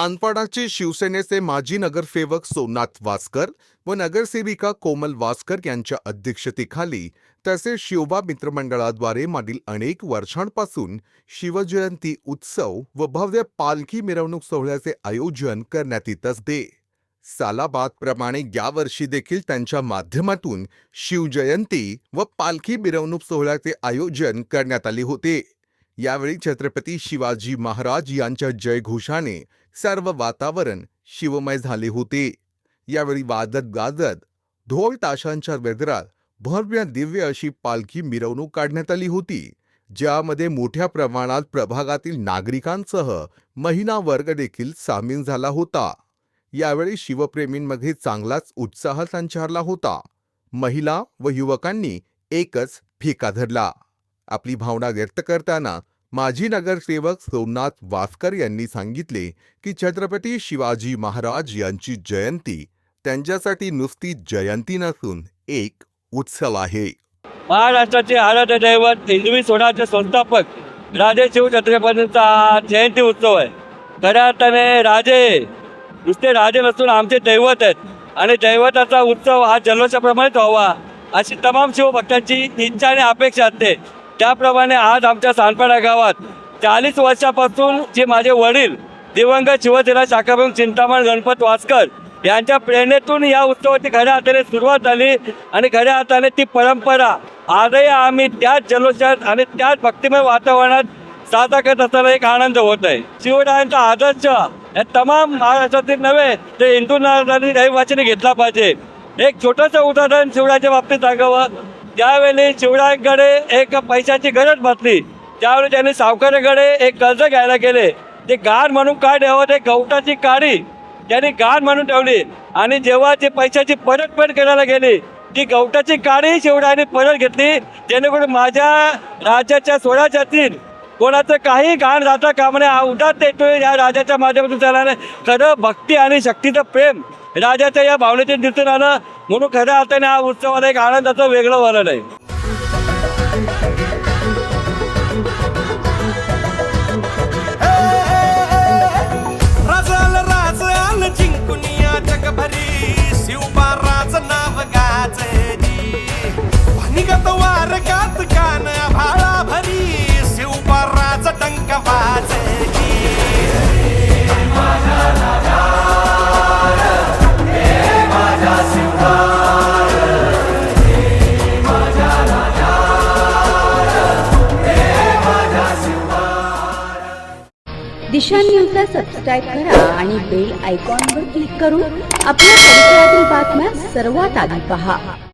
सानपाडाचे शिवसेनेचे माजी नगरसेवक सोमनाथ वासकर व नगरसेविका कोमल वासकर यांच्या अध्यक्षतेखाली तसेच शिवबा मित्रमंडळाद्वारे मागील अनेक वर्षांपासून शिवजयंती उत्सव व भव्य पालखी मिरवणूक सोहळ्याचे आयोजन करण्यात येत असते. सालाबादप्रमाणे यावर्षी देखील त्यांच्या माध्यमातून शिवजयंती व पालखी मिरवणूक सोहळ्याचे आयोजन करण्यात आले होते. यावेळी छत्रपती शिवाजी महाराज यांच्या जयघोषाने सर्व वातावरण शिवमय झाले होते. यावेळी वाजत गाजत ढोल ताशांच्या वेदरात भव्य दिव्य अशी पालखी मिरवणूक काढण्यात आली होती ज्यामध्ये मोठ्या प्रमाणात प्रभागातील नागरिकांसह महिला वर्ग देखील सामील झाला होता. यावेळी शिवप्रेमींमध्ये चांगलाच उत्साह संचारला होता. महिला व युवकांनी एकच फिका धरला. आपली भावना व्यक्त करताना माजी नगरसेवक सोमनाथ वासकर यांनी सांगितले की छत्रपती शिवाजी महाराज यांची जयंती त्यांच्यासाठी नुसती जयंती नसून एक उत्सव आहे. महाराष्ट्राचे आराध्य दैवत हिंदवी स्वराज्य संस्थापक राजे शिव छत्रपतींचा जयंती उत्सव आहे. खऱ्या अर्थाने राजे नुसते राजे नसून आमचे दैवत आहेत. आणि दैवताचा उत्सव हा जल्लोषाप्रमाणेच व्हावा अशी तमाम शिवभक्तांची इच्छा आणि अपेक्षा असते. त्याप्रमाणे आज आमच्या सानपाडा गावात चाळीस वर्षापासून जे माझे वडील दिवंगत शिवसेना शाखाप्रमुख चिंतामण गणपत वासकर यांच्या प्रेरणेतून या उत्सवाची खऱ्या हाताने सुरुवात झाली आणि खऱ्या हाताने ती परंपरा आजही आम्ही त्याच जल्लोषात आणि त्याच भक्तिमय वातावरणात साजरा करत असताना एक आनंद होत आहे. शिवरायांचा आदर्श या तमाम महाराष्ट्रातील नव्हे तर हिंदू नागरिकांनी रहिवासीने घेतला पाहिजे. एक छोटंसं उदाहरण शिवरायांच्या बाबतीत सांगावं. ज्यावेळी शिवरायांकडे एक पैशाची गरज भासली त्यावेळी त्यांनी सावकाराकडे एक कर्ज घ्यायला गेले. ते गाण म्हणून काय ठेवत ते गवताची काडी. त्यांनी गाण म्हणून ठेवली आणि जेव्हा ते पैशाची परतफेड करायला गेली ती गवताची काडी शिवरायांनी परत घेतली जेणेकरून माझ्या राज्याच्या स्वराज्यातील कोणाचं काही घाण जाता कामणे हा उदात देतोय या राजाच्या माध्यमातून त्याला खरं भक्ती आणि शक्तीचं प्रेम राजाच्या या भावनेतून दिसून आलं. म्हणून खऱ्या अर्थाने हा उत्सवाला एक आनंदाचं वेगळं वरण आहे. दिशा न्यूजला सबस्क्राईब करा आणि बेल आयकॉनवर क्लिक करून आपल्या परिसरातील बातम्या सर्वात आधी पहा.